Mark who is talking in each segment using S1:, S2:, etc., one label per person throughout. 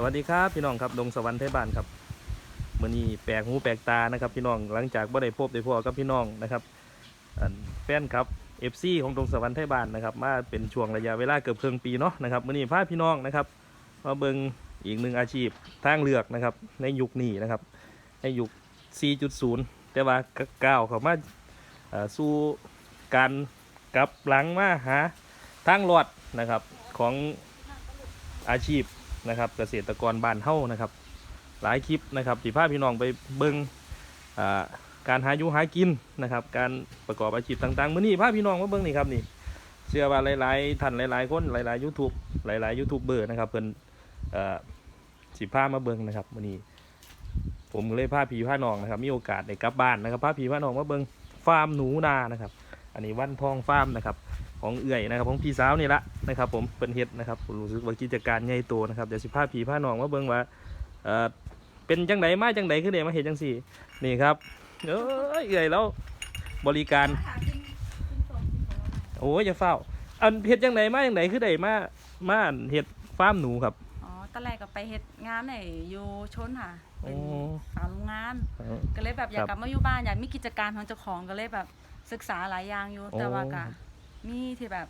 S1: สวัสดีครับพี่น้องครับดงสวรรค์ไทยบ้านครับมื่อนี้แปลกหูแปลกตานะครับ พี่น้องหลังจากบ่ได้พบได้พอกับพี่น้องนะครับแฟนครับเอฟซีของดงสวรรค์ไทยบ้านนะครับมาเป็นช่วงระยะเวลาเกือบครึ่งปีเนาะนะครับมื่อนี้พาพี่น้องนะครับมาเบิงอีกหนึ่งอาชีพทางเลือกนะครับ ในยุคนี้นะครับ ในยุค 4.0 แต่ว่าก้าวเข้ามาสู่การกลับหลังมาหาทางรอดนะครับของอาชีพ นะครับเกษตรกรบ้านเฮ้านะครับ หลายคลิปนะครับที่พาพี่น้องไปเบิงการหาอยู่หากินนะครับ การประกอบอาชีพต่างๆมื้อนี้พาพี่น้องมาเบิงนี่ครับนี่เชื่อว่าหลายๆท่านหลายๆคนหลายๆ YouTube หลายๆยูทูบเบอร์นะครับเพิ่นสิพามาเบิงนะครับมื้อนี้ ผมเลยพาพี่พาน้องนะครับมีโอกาสได้กลับบ้านนะครับพาพี่พาน้องมาเบิงฟาร์มหนูนานะครับ อันนี้วันทองฟาร์มนะครับ ของเอื่อยนะครับของพี่สาวนี่ละนะครับผมเป็นเฮ็ดนะครับผมรู้สึกว่ากิจการใหญ่โตนะครับเดี๋ยวสิพาพี่พาน้องมาเบิ่งว่าเอ่อเป็นจังไดมาจังไดคือได้มาเฮ็ดจังซี่นี่ครับเอ้ยเอื่อยแล้วบริการโอ้ยอย่าเฝ้า อันเฮ็ดจังไดมาจังไดคือได้มามาอันเฮ็ดฟาร์มหนูครับ
S2: อ๋อตอนแรกก็ไปเฮ็ดงานในอยู่ชนค่ะเป็น
S1: อ๋อ
S2: สาวโรงงาน
S1: เออ
S2: ก็เลยแบบอยาก
S1: ครับ
S2: กลับมาอยู่บ้านอยากมีกิจการของเจ้าของก็เลยแบบศึกษาหลายอย่างอยู่
S1: โอ้
S2: แต่ว่าก็ มีที่แบบ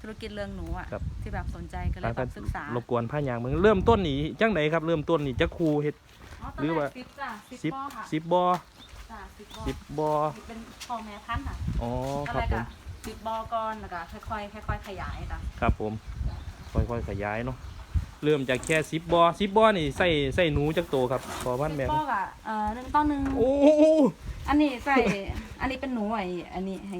S2: ธุรกิจเรื่องหนูอะ
S1: ครับ
S2: ที่แบบสนใจก็เลยแบบศึกษาร
S1: บกวนพายางเบิ่งเริ่มต้นนี่จังไดครับ เริ่มต้นนี่จักครูเฮ็ด
S2: อ๋อตอน
S1: หรือ
S2: แร
S1: ว่า
S2: กสิบจ้ะสิบ
S1: สิบ
S2: บ่อค่ะ
S1: สิบบ่อ
S2: จ้ะสิบบ่อ
S1: สิบบ่อ
S2: เป็นพ่อแม่พันธุ์ค่ะ
S1: อ๋อ
S2: ตอน
S1: ครั
S2: แร
S1: บ
S2: ก
S1: ผม
S2: อะสิบบ่อก่อนแล้วก็ค่อยๆค่อยๆขยายจ้ะ
S1: ครับผม ค่อยๆขยายเนาะเริ่มจากแค่สิบบอสิบบอนี่ใส่ใส่หนูจากโตครับพอพัน
S2: สิบ
S1: แม่
S2: บ่ออะเอ่อหนึ่งต่อหนึ่ง
S1: โอ้โห
S2: อันนี้ใส่ อันนี้เป็นหนูไอ้อันนี้ให้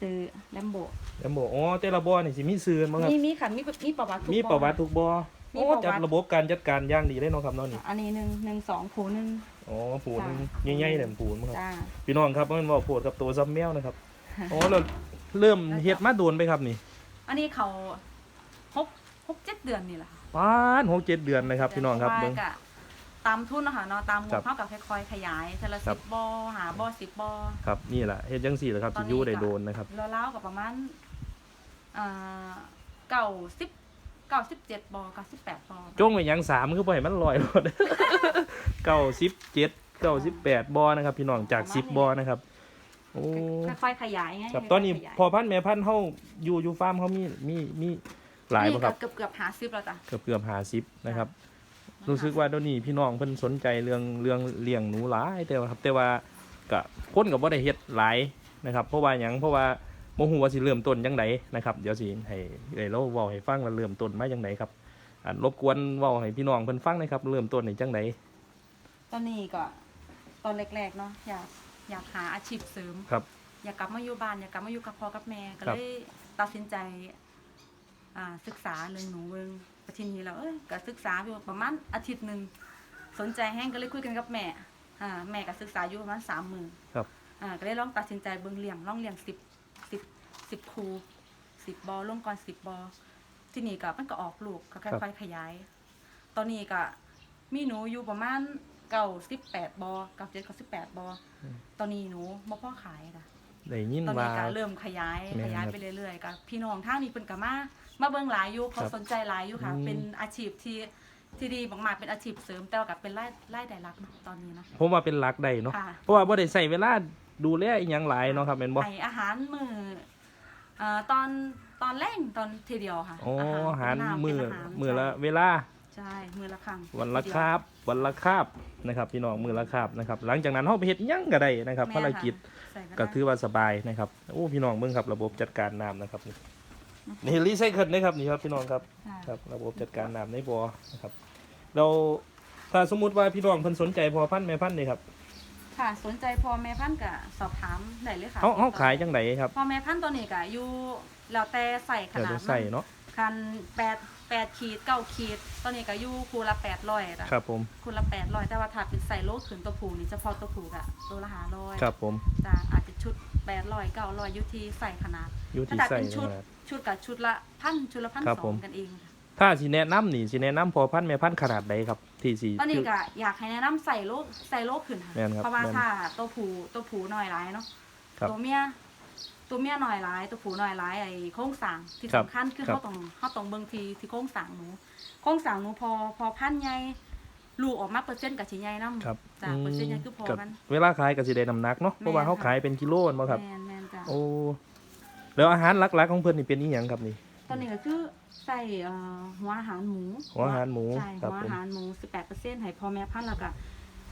S2: ซื้อแลมโบ
S1: แล้วบอกอ๋อแต่ละบอนี่สิมีซื้อมั้งครับ
S2: มีมีค่ะมีมีประวัติทุก
S1: มี
S2: บ่อ
S1: ประวัติทุกบอ
S2: มี
S1: โอ้
S2: ประวัติ
S1: จัดระบบการจัดการอย่างดีเลยเนาะครับเนาะนี่
S2: อันนี้หนึ่งหนึ่งสองผูหนึ่ง
S1: อ๋อปูน
S2: จ้ะ
S1: ใหญ่ๆเลยปูนมั้งครับ
S2: จ้า
S1: พี่น้องครับมันบอกโผดกับตัวซัมแมวนะครับอ๋อแล้วเริ่มเฮ็ดมาโดนไปครับนี่
S2: อันนี้เขาหกหกเจ็ดเดือนนี่แหละค่ะ
S1: ป้านหกเจ็ดเดือนนะครับ พี่น้องครับ
S2: แต่
S1: เบิ่ง
S2: ว่าก็ ตามทุนนะคะเนาะตามง
S1: ครับบ
S2: เท่ากับค่อยๆขยายแต่ละ
S1: ครั
S2: สิ
S1: บ
S2: บบ่อหาบ่อสิบบ่อ
S1: ครับนี่แหละเฮ็ดจังสี่แหละครับ
S2: ตอน
S1: สิ
S2: นี้
S1: อยู่ได้
S2: ก็
S1: โดนนะครับ
S2: แล้วเล่าวกับประมาณอ่าเก่าสิบเก่าสิบเจ็ดบ่อเก่าสิบแปดบ่อ
S1: จงไปหยังสามคือบ่ให้มันลอยหมด เก้าสิบเจ็ดเก้าสิบแปดบอนะครับ พี่น้องจากสิบบอนะครับ โอ้
S2: ค่อยๆขยายไง
S1: ครับ
S2: ค่ยๆ
S1: ตอนนี้
S2: ขยาย
S1: พอพันธุ์แม่พันธุ์เฮาอยู่อยู่ฟาร์มเฮามีมีมีหลายบ่ครับ
S2: นี่ก็เกือบเกือบหาซิบแล้วจ้ะ
S1: เกือบเกือบหาสิบนะครับ รู้สึกว่าเดี๋ยวนี้พี่น้องเพิ่นสนใจเรื่องเรื่องเลี้ยงหนูหลายแต่ว่าครับแต่ว่าก็คนก็บ่ได้เฮ็ดหลายนะครับ เพราะว่าหยังเพราะว่าบ่ฮู้ว่าสิเริ่มต้นจังไดนะครับเดี๋ยวสิให้เอ้ยเราเว้าให้ฟังว่าเริ่มต้นมาจังไดครับอันรบกวนเว้าให้พี่น้องเพิ่นฟังหนะครับ เริ่มต้นนี่จังได
S2: ตอนนี้ก็ตอนแรกๆเนาะอยากอยากหาอาชีพเสริม
S1: ครับ
S2: อยากกลับมาอยู่บ้านอยากกลับมาอยู่กับพ่อกับแม่ก็
S1: ครับ
S2: เลยตัดสินใจอ่าศึกษาเรื่องหนูเวิง ประทีนี้แล้วเอ้ยก็ศึกษาอยู่ประมาณอาทิตย์หนึ่งสนใจแห้งก็เลยคุยกันกับแม่อ่าแม่ก็ศึกษาอยู่ประมาณสามมือ
S1: ครับ
S2: อ่าก็เลยลองตัดสินใจเบิ่งเลี้ยงลองเลี้ยงสิบสิบสิบคูสิบบอลงก่อนสิบบอที่นี่ก็มันก็ออกลูกก็ค่อยๆขยาย ตอนนี้ก็มีหนูอยู่ประมาณเก้าสิบแปดบอเก้าเจ็ดเก้าสิบแปดบอตอนนี้หนูบ่พ่อขายนะ
S1: ได้ยิน
S2: ตอน
S1: ว่า
S2: นี้ก็เริ่มขยาย
S1: แม่น
S2: ขยาย
S1: ครับ
S2: ไปเรื่อยๆกับพี่น้องทางนี้เพิ่นก็มา มาเบิ่งหลายอยู่เขา
S1: ครับ
S2: สนใจหลายอยู่ค่ะ
S1: อืม
S2: เป็นอาชีพที่ที่ดีมากๆเป็นอาชีพเสริมแต่ว่ากับเป็นรายรายได้หลักเนาะตอนนี้นะ
S1: ผมว่าเป็นหลักได้เนาะ
S2: ค่ะ
S1: เพราะว่าบ่ได้ใส่เวลาดูแลอีหยังหลายเนาะครับแม่นบ่
S2: ไออาหารมื้อเอ่อตอนตอนแรกตอนทีเดียวค่ะ
S1: อ๋ออาหาร
S2: เป็นน้ำ
S1: มื้อ
S2: เป็นาหาร
S1: มื้อละเวลา
S2: ใช่มื้อละครั้ง
S1: วันละ
S2: ทีเดีย
S1: คาบวันละคาบนะครับพี่น้องมื้อละคาบนะครับหลังจากนั้นเฮาไปเฮ็ดหยังก็ได้นะครับ
S2: แม่
S1: ภารกิจ
S2: ใส่
S1: ก็
S2: ได้
S1: ถือว่าสบายนะครับ โอ้ พี่น้องเบิ่งครับ ระบบจัดการน้ำนะครับนี่ นี่รีไซเคิลนะครับนี่ครับพี่น้องครับ
S2: ค่ะ
S1: ครับระบบจัดการน้ำในบ่อนะครับ เราถ้าสมมุติว่าพี่น้องเพิ่นสนใจพอพันธุ์แม่พันธุ์นี่ครับ
S2: ค่ะสนใจพ่อแม่พันธุ์ก็สอบถามได้เลยค่ะ
S1: เฮาเฮาขายจังไดครับ
S2: พ่อแม่พันธุ์ตัวนี้ก็อยู่แล้วแต่ใส่ข
S1: เดี๋ยว
S2: นาด
S1: จะใส่เนาะ
S2: คันแปดแปดขีดเก้าขีดตอนนี้ก็อยู่คูละแปดร้อยจ้ะ
S1: ครับผม
S2: คูละแปดร้อยแต่ว่าถ้าเป็นใส่โลขืนตัวผูนี่เฉพาะตัวผูกะตัวละห้าร้อย
S1: ครับผม
S2: จ้ะอาจจะชุดแปดร้อยเก้าร้อยอยู่ที่ใส่ขนาด
S1: อยู่
S2: ถ้า
S1: ที่
S2: แต่
S1: ใส่
S2: เป็นชุด
S1: นะครับ
S2: ชุดกับชุดละพันชุดละพัน
S1: ครับ
S2: ส
S1: ผ
S2: อ
S1: ม
S2: งกันเองค่ะ
S1: ถ้าสิแนะนำนี่สิแนะนำพอพันธุ์แม่พันธุ์ขนาดใดครับ ที่สิ
S2: ตอนนี้ก็อยากให้แนะนำใส่โลใส่โลขืนค่ะ
S1: แม่นครับ
S2: เพราะว่า
S1: แม่น
S2: ถ้าตัวผูตัวผูน้อยหลายเนาะ
S1: ครับ
S2: ตัวเมียตัวเมียหน่อยร้าย ตัวผู้หน่อยร้ายไอ้โค้งสร้างที่
S1: ครับ
S2: สำคัญคือ
S1: ครับ
S2: เขาต้องเขาต้องเบิ่งทีที่โค้งสร้างหนูโค้งสร้างหนูพอพอพันธุ์ใหญ่ลูกออกมาเปอร์เซ็นต์กับสิใหญ่นำ
S1: ครับ
S2: จ้ะเปอร์เซ็นต์ใหญ่คือพอ
S1: กับ
S2: มัน
S1: เวลาขายก็สิได้น้ำหนักเนาะเพราะว่า
S2: แม่น
S1: เขา
S2: ค่ะ
S1: ขายเป็นกิโลนบ่ครับ
S2: แม่นแม่นจ้ะ
S1: โอ้ แล้วอาหารหลักๆของเพิ่นนี่เป็นอีหยังครับนี่
S2: ตอนนี้ก็คือใส่เอ่อหัวอาหารหมู
S1: หัวอาหารหมู
S2: ใช่
S1: ครั
S2: หั
S1: บ
S2: ว
S1: ผม
S2: อาหารหมู18%ให้พ่อแม่พันธุ์แล้วก็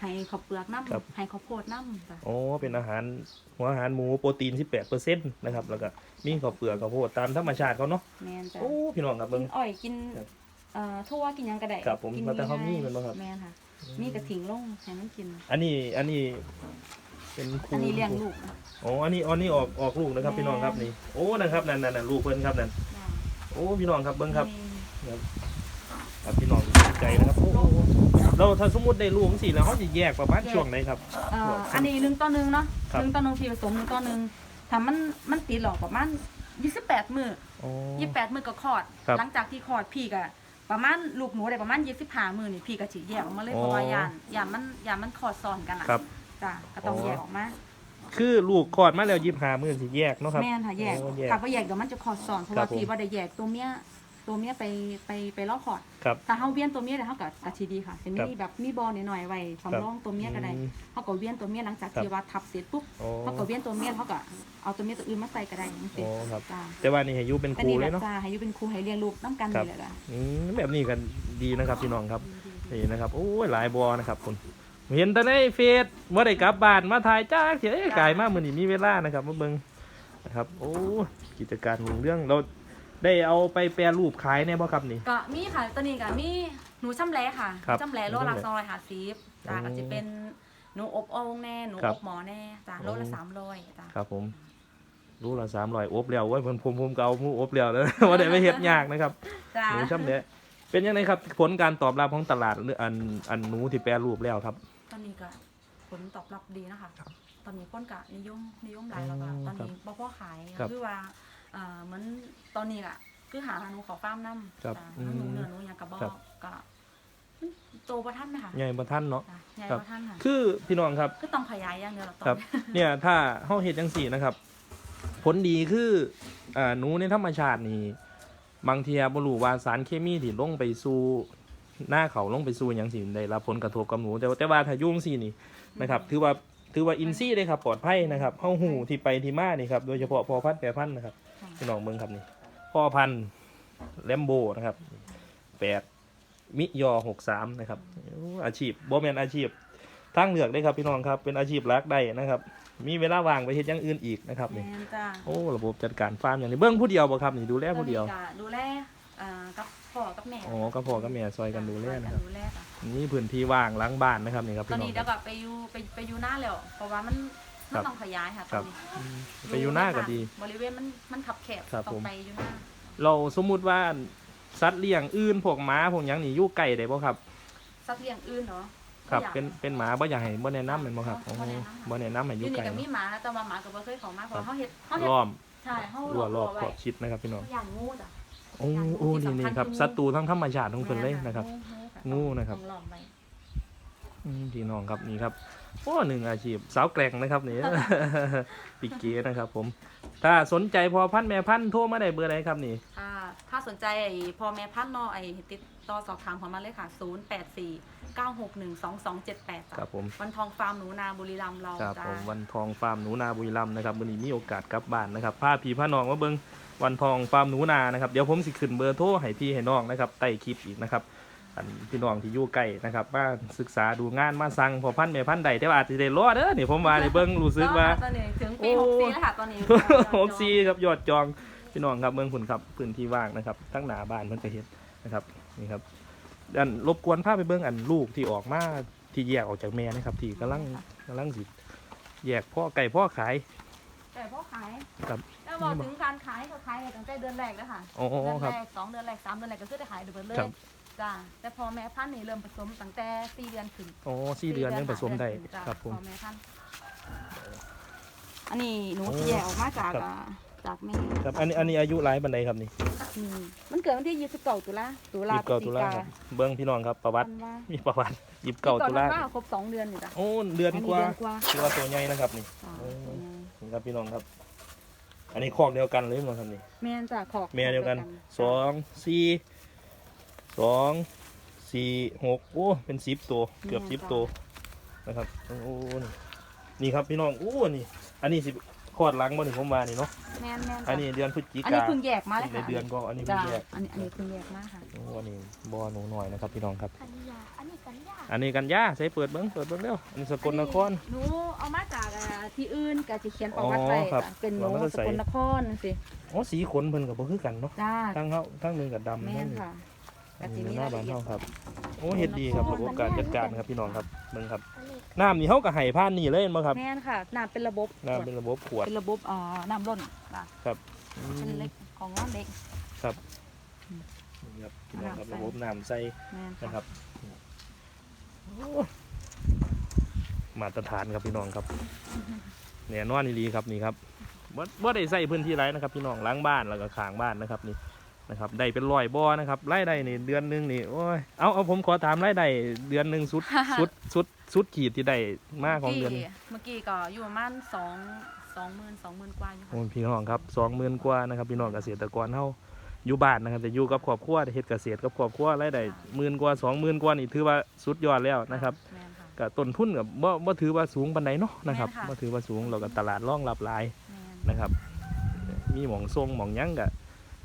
S2: ให้ข้าวเปลือกน้
S1: ครับำ
S2: ให้ข้าวโพดน้ำจ้ะ
S1: โอ้เป็นอาหารหัวอาหารหมูโปรตีน18%นะครับแล้วก็มีข้าวเปลือกข้าวโพดตามธรรมชาติเขาเนาะ
S2: แม่นจ้ะ
S1: โอ้พี่น้องครับ
S2: กิ
S1: เบิ่ง
S2: นอ้อยกิน
S1: ครับ
S2: เอ่อทั่วกินหยังก็ได้
S1: ครับผม
S2: กิน
S1: แล้วแต่เขามีแม่นบ่ครับ
S2: แม่นค่ะ มีกระถิงลงให้มันกิน
S1: อันนี้อันนี้ เป็นครู
S2: อันนี้เลี้ยงลูก
S1: โอ้อันนี้อันนี้ออกออกลูกนะครับ
S2: แม่
S1: พี่น้องครับนี่โอ้นะครับนั่นนั่นนั่นลูกเพิ่นครับนั่นโอ้พี่น้องครับเบิ่งครับครับพี่น้องสนใจนะครับโอ้โหเราถ้าสมมติได้ลูกจังสี่แล้วเขาจะแยกประมาณช่วงไหนครับ
S2: เอ่ออันนี้หนึ่งต่อหนึ่งเนาะ
S1: ครับ
S2: หนึ่งต่อหนึ่งพี่ผสมหนึ่งต่อหนึ่งถ้ามันมันติดหรอกประมาณ28มื้อ
S1: โอ้
S2: 28มื้อก็คลอด
S1: ครับ
S2: หลังจากที่คลอดพี่ก็ประมาณลูกหนูได้ประมาณ25มื้อนี่พี่ก็สิแยกออกมาเลย
S1: อ๋อ
S2: เพราะว่ายานยานมันยานมันคลอดซ้อนกันอะ
S1: ครับ
S2: จ้ะก็ต้อง
S1: อ๋อ
S2: แยกออกมา
S1: คือลูกคลอดมาแล้วยิบหามือสิแยกเนาะครับ
S2: แม่นค่ะแยก
S1: โอ้แยก
S2: ถ้าบ่แยกเดี๋ยวมันจะคลอดซ้อนเพราะ
S1: ครั
S2: ว่า
S1: บผม
S2: พี่บ่ได้แยกตัวเมียตัวเมียไปไปไปลอกคลอด
S1: ครับ
S2: ถ้าเฮาเวียนตัวเมียแล้วเฮาก็กะสิดีค่ะเป็น
S1: ครับ
S2: มีแบบมีบอลหน่อยๆไว้สำรองตัวเมียก็ได้
S1: อืม
S2: เฮาก็เวียนตัวเมียหลังจาก
S1: ครับ
S2: ที่ว่าทับเสร็จปุ๊บ
S1: โอ้
S2: เฮาก็เวียนตัวเมียเขาก็เอาตัวเมียตัวอื่นมาใส่ก็ได้จังซี่
S1: โอ้ครับ
S2: จ้า
S1: แต่ว่านี่ให้อยุเป็นค
S2: แต่
S1: รู
S2: นี่
S1: เล
S2: แบ
S1: ย
S2: บ
S1: เนาะ
S2: จ้าให้อยู่เป็นครูให้เลี้ยงลูกนํกัน
S1: ครับ
S2: นี่แหละจ้ะ
S1: อืมแบบนี้กันดีนะครับพี่น้องครับนี่นะครับโอ้ยหลายบอนะครับคุณ เห็นแต่ในเฟซว่าได้กลับบ้านมาถ่ายจ้าเฉยกายมากมือนี้มีเวลานะครับมาเบิ่งนะครับ โอ้กิจการรุ่งเรื่องเราได้เอาไปแปรรูปขายเนี่ยบ่ครับนี่
S2: ก็มีค่ะตัวนี้ก็มีหนูช่ำแหลค่ะ
S1: ครับ
S2: ช่ำแหลโลละ
S1: หนูช่ำแหล
S2: 250จ้า
S1: โอ้
S2: ก็สิเป็นหนูอบโอ่งแน่หนู
S1: ครั
S2: อบ บหมอแน่จ้าโลละ
S1: โอ้
S2: 300จ้า
S1: ครับผมรู้ละสามร้อยอบแล้วเว้ยผมผมผมเกเอาหมูอบแล้วแล้วว่าได้ไปเฮ็ดยากนะครับ
S2: จ้า
S1: หนูช่ำเนี้ยเป็นยังไงครับผลการตอบรับของตลาดหรืออันอันหนูที่แปรรูปแล้วครับ
S2: ตอนนี้ก็ผลตอบรับดีนะคะ
S1: ครับ
S2: ตอนนี้คนก็นิยมนิยมหลายแล้วก็
S1: อืม
S2: ตอนนี้บ่พอขาย
S1: ครับ
S2: คือว่าเอ่อเหมือนตอนนี้อะคือหาหนูเขอฟาร์มน้ำ
S1: ครับ
S2: จ้ะ
S1: อืม
S2: หนูเนื้อหนูอย่างกระบอก
S1: ครับ
S2: ก็โตประทันไหมคะ
S1: ใหญ่ประท่านเนาะ
S2: จ้ะใหญ่
S1: ครับ
S2: ประทันค่ะ
S1: คือพี่น้องครับ
S2: คือต้องขยายอย่างเดียวหรอตอน
S1: ครับ
S2: นี้
S1: เนี่ยถ้าเฮาเฮ็ดจังสี่นะครับ ผลดีคืออ่าหนูในธรรมชาตินี่บางเทีบ่รู้ว่าสารเคมีที่ลงไปสู่ หน้าเขาลงไปสู่หยังสิได้รับผลกระทบกับหนู แต่ว่าแต่ว่าถ้ายุ่จั่งสี่นี่นะครับถือว่าถือว่าอินซี่เลยครับปลอดภัยนะครับเฮาหูที่ไปที่มานี่ครับโดยเฉพาะพอพันธุ์แปรพันธุ์นะครับ
S2: ค่ะ
S1: พี่น้องเบิ่งครับนี่พ่อพันธุ์แลมโบนะครับแปดมิยอหกสามนะครับโอ้อาชีพบ่แม่นอาชีพทางเลือกได้ครับพี่น้องครับเป็นอาชีพหลักได้นะครับ มีเวลาว่างไปเฮ็ดอย่างอื่นอีกนะครับนี่
S2: แม่นจ้ะ
S1: โอ้ระบบจัดการฟาร์มอย่างนี้เบิ่งผู้เดียวบ่ครับนี่ดูแลผู้เดียว
S2: ตอนนี้ก็ดูแลเอ่อกับ พ่อกับแม่
S1: อ๋อก็พ่อกับแม่ซอยกันดูแลนะครับ
S2: ดูแลจ้ะ
S1: นี่พื้นที่ว่างหล้างบ้านนะครับนี่ครับ
S2: ตอ
S1: พี่
S2: น
S1: น้อง
S2: นี้เดี๋ยวก็ไปอยู่ไปไปอยู่หน้าแล้ว เพราะว่ามันมัน
S1: ครับ
S2: ต้องขยายค่ะ
S1: ค
S2: ต
S1: รั
S2: อบนนี้
S1: อืมไปอยู่หน้าก็ดี
S2: บริเวณมันมันขับแคบ
S1: ครับ
S2: ต้อ
S1: ผ
S2: ง
S1: ม
S2: ไปอยู่หน้า
S1: เราสมมุติว่าสัตว์เลี้ยงอื่นพวกหมาพวกหยังนี่อยู่ไกลได้บ่ครับ
S2: สัตว์เลี้ยงอื่นเนาะ
S1: ครับ
S2: อยาก
S1: เป็นเป็นหมาบ่อยากให้บ่แนะนำแม่นบ่ครับ
S2: บ่
S1: อ๋อ
S2: แนะนำ
S1: บ่แนะนำให้อ
S2: อยู่ยู่นี่
S1: ไกล
S2: ก็มีหมาแต่ว่าหมาก็บ่เคยเข้ามาเพราะว่าเฮาเฮ็ดเฮาเฮ็ด
S1: ล้อม
S2: ใช่เฮา
S1: รั้วรอบ
S2: ไว้
S1: ขอบชิดนะครับพี่น้อง
S2: อย่างงูจ้ะ
S1: โอ้
S2: อย่างงู
S1: โอ้
S2: ที่
S1: นี่
S2: สำคัญ
S1: นี่ครับ
S2: คืองู
S1: ศัตรูทั้งธรรมชาติของเพิ่นเลยนะครับ
S2: งู
S1: งูนะครับ
S2: ต้องล้อมไว้
S1: อืมพี่น้องครับนี่ครับโอ้หนึ่งอาชีพสาวแกร่งนะครับนี่ ปิกเก๋นะครับ ผม ถ้าสนใจพอพันธุ์แม่พันธุ์โทรมาได้เบอร์ไหนครับนี่
S2: อ่าถ้าสนใจไอ้พ่อแม่พันธุ์เนาะไอ้ติดต่อสอบถามของมาเลยค่ะ 084 961 2278จ้ะ
S1: ครับผม
S2: วันทองฟาร์มหนูนาบุรีรัมย์เรา
S1: ครับ
S2: จ้ะ
S1: ผมวันทองฟาร์มหนูนาบุรีรัมย์นะครับวันนี้มีโอกาสกลับบ้านนะครับพาพี่พาน้องมาเบิ่ง วันทองฟาร์มหนูนานะครับเดี๋ยวผมสิขึ้นเบอร์โทรให้พี่ให้น้องนะครับใต้คลิปอีกนะครับอันพี่น้องที่อยู่ใกล้นะครับมาศึกษาดูงานมาสั่งพอพันธุ์แม่พันธุ์ใดแต่ว่าอาจจะได้รอเด้อนี่ผมว่าได้เบิ่งรู้สึกว่า
S2: ตอนนี้ถึงปี
S1: โอ้
S2: 64แล้วค่ะตอนนี้
S1: หกซีครับยอดจองพี่น้องครับเมืองคุณครับพื้นที่ว่างนะครับทั้งหนาบ้านเพิ่นก็เฮ็ดนะครับนี่ครับอันรบกวนพาไปเบิ่งอันลูกที่ออกมาที่แยกออกจากแม่นะครับที่กำลังกำลังสิแยกพ่อไก่พ่อขาย
S2: แต่พ่อขาย
S1: ครับ
S2: แล้วบอกถึงการขายก็ขายตั้งแต่เดือนแรกแล้วค่ะ
S1: อ๋อ
S2: เดือน
S1: ครับ
S2: แรกสองเดือนแรกสามเดือนแรกก็คือได้ขายเดือนเล
S1: ครั
S2: ย
S1: บ
S2: จ้าแต่พอแม่พันธุ์นี่เริ่มผสมตั้งแต่สี่เดือนขึ้น
S1: อ๋อสี่เดือนยังผสมได้
S2: สี่เอนขึ้นจ้ะ
S1: ครับผม
S2: พอแม่พันธุ์อันนี้หนู
S1: โอ้
S2: ที่แยกออกมาจาก
S1: ครับ
S2: อ่าจากแม่
S1: ครับอันนี้อันนี้อายุหลายบันไดครับนี่
S2: อืมมันเกิดวันที่ยี่สิบเก้าตุลาตุลา
S1: ยีิบเก้าตุลาครับเบิ้งพี่น้องครับประวัติ
S2: ธันวา
S1: มีประวัติยีิบเก้าตุลา
S2: ก่อนว่าครบสองเดือนอยู่จ้ะ
S1: โอ้เดือน
S2: อันนี้
S1: กว่า
S2: เดือนกว่า
S1: ถือว่าตัวใหญ่นะครับนี่
S2: จ้ะ
S1: โอ้ นี่ครับพี่น้องครับ อันนี้คอกเดียวกันเลยมั้งครับนี่
S2: แม่นจ้ะขอก
S1: แม่เดียวกันสองสี่สองสี่หกโอ้เป็นสิบตัว เกือบสิบตัวนะครับโอ้นี่นี่ครับพี่น้องโอ้นี่ อันนี้สิคลอดหลังบ่นี่ผมมานี่เนาะ
S2: แม่นแม่นจ้ะ
S1: อันนี้เดือนพฤศจิ
S2: อันนี้
S1: กา
S2: เพิ่งแยกมาเลย
S1: ใน
S2: ค่ะ
S1: เดือนก็อันนี้เพิ่
S2: จ้าง
S1: แยก
S2: อันนี้อันนี้เพิ่งแยกมาค่ะ
S1: โอ้อันนี้บ่อหนูหน่อยนะครับ พี่น้องครับ
S3: กันยาอันนี้กันยา
S1: อันนี้กันยาใช้เปิดเบิ้งเปิดเบิ้งเร็วอันนี้สกลนคร
S2: หนูเอามาจากอ่า ที่อื่นก็จะเขียนประวัติไว้
S1: อ๋อครับ
S2: จ้ะเป็นหนู
S1: เราไม่ได้
S2: ส
S1: ใส่
S2: กลนครนั่นสิ
S1: อ๋อสีขนเพิ่นกับบ่คือกันเนาะ
S2: จ้า
S1: ทั้งเฮาทั้งหนึงกับดำ
S2: แม่
S1: ทั้ง
S2: น
S1: หนึง
S2: ค่ะ
S1: อั
S2: ก็
S1: น
S2: สิ
S1: นี้
S2: มี
S1: หน้ารา
S2: ย
S1: บ้าน
S2: ละเอีย
S1: เฮา
S2: ด
S1: ครับ โอ้เฮ็ดดีครับ
S2: สกลนคร
S1: ระบบการจัดการครับพี่น้องครับเบิ่งครับ น้ำนี่เฮาก็ให้ผ่านนี่เลยเห็นบ่ครับ
S2: แม่นค่ะน้ำเป็นระบบ
S1: น้ำเป็นระบบขวด
S2: เป็นระบบอ่าน้ำล้นจ้ะ
S1: ครับอื
S2: เป็น
S1: ม
S2: เล็กของน้องเล็ก
S1: ครับนี่ครับพี่น้องครับ
S2: น้ำใส่
S1: ระบบน้ำใส่
S2: แม่น
S1: นะค
S2: ค่ะ
S1: รับโอ้ มาตรฐานครับพี่น้องครับเนี่ยนอนดีๆครับนี่ครับบ่บ่ได้ใส่พื้นที่ไรนะครับ พี่น้องล้างบ้านแล้วก็ข้างบ้านนะครับนี่นะครับได้เป็นร้อยบ่อนะครับรายได้นี่เดือนหนึงนี่โอ้ยเอาเอาผมขอถามรายได้เดือนหนึ่งสุดสุดสุดสุดขีดที่ได้มากของเดือน
S2: เมื่อกี้ก็อยู่ประมาณสองสองหมื่นสองหมื่นกว่าอยู่
S1: โอ้
S2: ค่ะ
S1: ยพี่น้องครับสองหมื่นกว่านะครับ พี่น้องเกษตรกรเฮาอยู่บ้านนะครับแต่อยู่กับครอบครัวเฮ็ดเกษตรกับครอบครัวรายได้หมื่นกว่าสองหมื่นกว่านี่ถือว่าสุดยอดแล้วนะครับ
S2: แม่นค่ะ
S1: ก็ต้นทุนกับบ่บ่ถือว่าสูงปานใดเนาะนะครับ
S2: แม่นค่ะ
S1: บ่ถือว่าสูงเราก็ตลาดรองรับหลาย
S2: แม่น
S1: นะครับ มีหม่องทรงหม่องหยังก็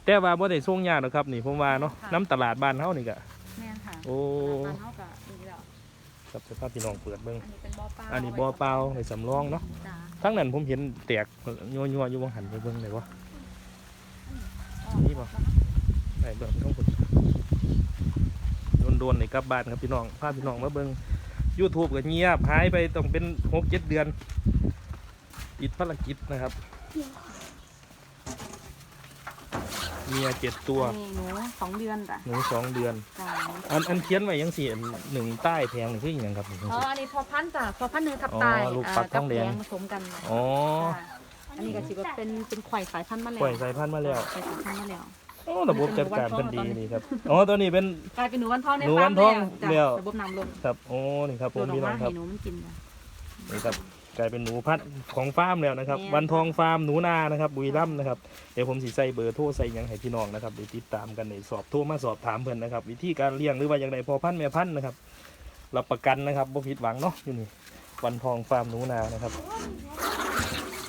S1: แต่ว่าบ่ได้ทรงยากหรอกครับนี่ผมว่าเนาะน้ำตลาดบ้านเฮานี่ก็
S2: แม่นค่ะ
S1: โอ้
S2: ตอนเฮาก็ดีแล้ว
S1: ครับสภาพพี่น้องเปิดเบิ่ง
S2: อันนี้เป็นบ่อเปล่า
S1: อันนี้บ่อเปล่าไว้สำรองเนาะ
S2: จ้า
S1: ทั้งนั้นผมเห็นแตกยัวๆอยู่บ่หันไปเบิ่งได้บ่ นี่บ่ ได้เบิ่งทั้งหมดโดนๆนี่กลับบ้านครับพี่น้องพาพี่น้องมาเบิ่ง YouTube ก็เงียบหายไปต้องเป็น6-7เดือนอิดภารกิจนะครับเมียเจ็ดตัว
S2: นี่หนูสองเดือนจ้ะ
S1: หนูสองเดือน
S2: จ้า
S1: อันอันเขียนไว้ยังสี่หนึ่งใต้แพงนี่คืออหย่างครับนี่
S2: อ๋ออันนี้พอพันธุ์จ้ะพอพันธุ์เนื้อทับ
S1: อ๋อ
S2: ตาย
S1: ลูกปัดาทองแดง
S2: กับผสมกัน
S1: อ๋อ
S2: จ้ะอันนี้ก็ถือว่าเป็นเป็นไข่สายพันธุ์มาแล้ว
S1: ปล่อยสายพันธุ์มาแล้ว
S2: ไข่สายพันธุ์มาแล้ว
S1: โอ้ระบบจัดการเป็นดีนี่ครับอ๋อตัวนี้เป็น
S2: กลายเป็นหนูวันทองใน
S1: หนู
S2: ฟา
S1: วั
S2: ร์ม
S1: นทอง
S2: จ้ะ
S1: แล้ว
S2: ระบบน้ำลง
S1: ครับโอ้นี่ครับผ
S2: โด
S1: ม
S2: ดออ
S1: พี่
S2: ก
S1: น้อ
S2: มาง
S1: ครั
S2: ให้
S1: บ
S2: หนูมันกินจ้ะ
S1: นี่ครับกลายเป็นหนูพัดของฟาร์มแล้วนะครับ
S2: แม่
S1: วันทองฟาร์มหนูนานะครับบุรีรัมย์นะครับเดี๋ยวผมสิใส่เบอร์โทรใส่หยังให้พี่น้องนะครับไปติดตามกันในสอบโทรมาสอบถามเพิ่นนะครับ วิธีการเลี้ยงหรือว่าอย่างไรพอพันธุ์แม่พันธุ์นะครับรับประกันนะครับบ่ผิดหวังเนาะอยู่นี่วันทองฟาร์มหนูนานะครับ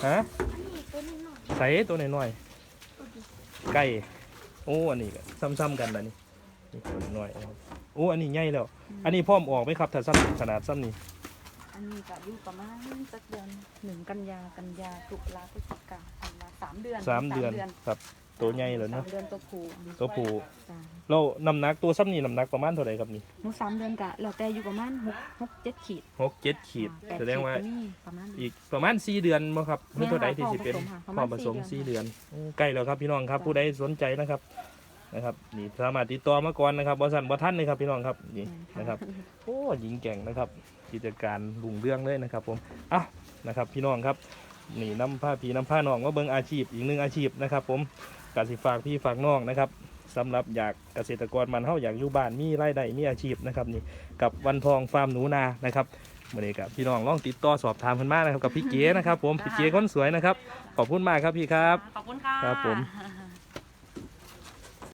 S1: ฮะ
S3: อันนี้ตัวนี้หน่อย
S1: ใส่ตัวน้อยๆไก่ โอ้อันนี้ก็ซ้ำๆกันนะนี่นี่ตัวน้อยนะครับโอ้อันนี้ใหญ่แล้ว อันนี้พร้อมออกไหมครับถ้าซ้ำขนาดซ้ำนี่
S2: อันนี้ก็อยู่ประมาณสักเดือนหนึ่งกันยากันยาตุลาพฤศจิกาธันวาสามเดือน
S1: สามเดือนครับ ตัวใหญ่เลย
S2: สา
S1: เนาะ
S2: มเดือนตัวผู
S1: ตัวผู้
S2: จ้ะ
S1: เราน้ำหนักตัวซ้ำนี่น้ำหนักประมาณเท่าไหร่ครับนี่
S2: หนูสามเดือนกะแล้วแต่อยู่ประมาณหกหกเจ็ดขีด
S1: หกเจ็ดขีด
S2: ป
S1: แสดงว่า
S2: ขีก็มีประมาณนี้
S1: อีกประมาณสี่เดือนมั้งครับ
S2: แม่
S1: เมื่อเท่าไหร่
S2: ค่ะ
S1: ที่สิเป็น
S2: พ่
S1: พ่อ
S2: อ
S1: ผ
S2: ผ
S1: ส
S2: ส
S1: ม
S2: ม
S1: สี่
S2: ค่ะ
S1: เดือนโอ้ใกล้แล้วครับพี่น้องครับ
S2: จ้ะ
S1: ผู้ใดสนใจนะครับนะครับ นี่สามารถติดต่อมาก่อนนะครับบริษัทบท่านเลยครับพี่น้องครับนี่นะครับ โอ้หญิงแก่งนะครับกิจการลุงเรื่องเลยนะครับ ผมเอ้านะครับ พี่น้องครับ นี่น้ำผ้าพีน้ำผ้าน้องว่าเบิ่งอาชีพอีกหนึ่งอาชีพนะครับ ผม กสิฝากพี่ฝากน้องนะครับสำหรับอยากเกษตรกรมันเฮาอยากอยู่บ้านมีรายได้มีอาชีพนะครับนี่กับวันทองฟาร์มหนูนานะครับวันนี้กับพี่น้องลองติดต่อสอบถามเพิ่นมานะครับกับพี่เก๋นะครับ ผมพี่เก๋คนสวยนะครับขอบคุณมากครับพี่ครับ
S2: ขอบคุณค่ะ
S1: ครับผมะ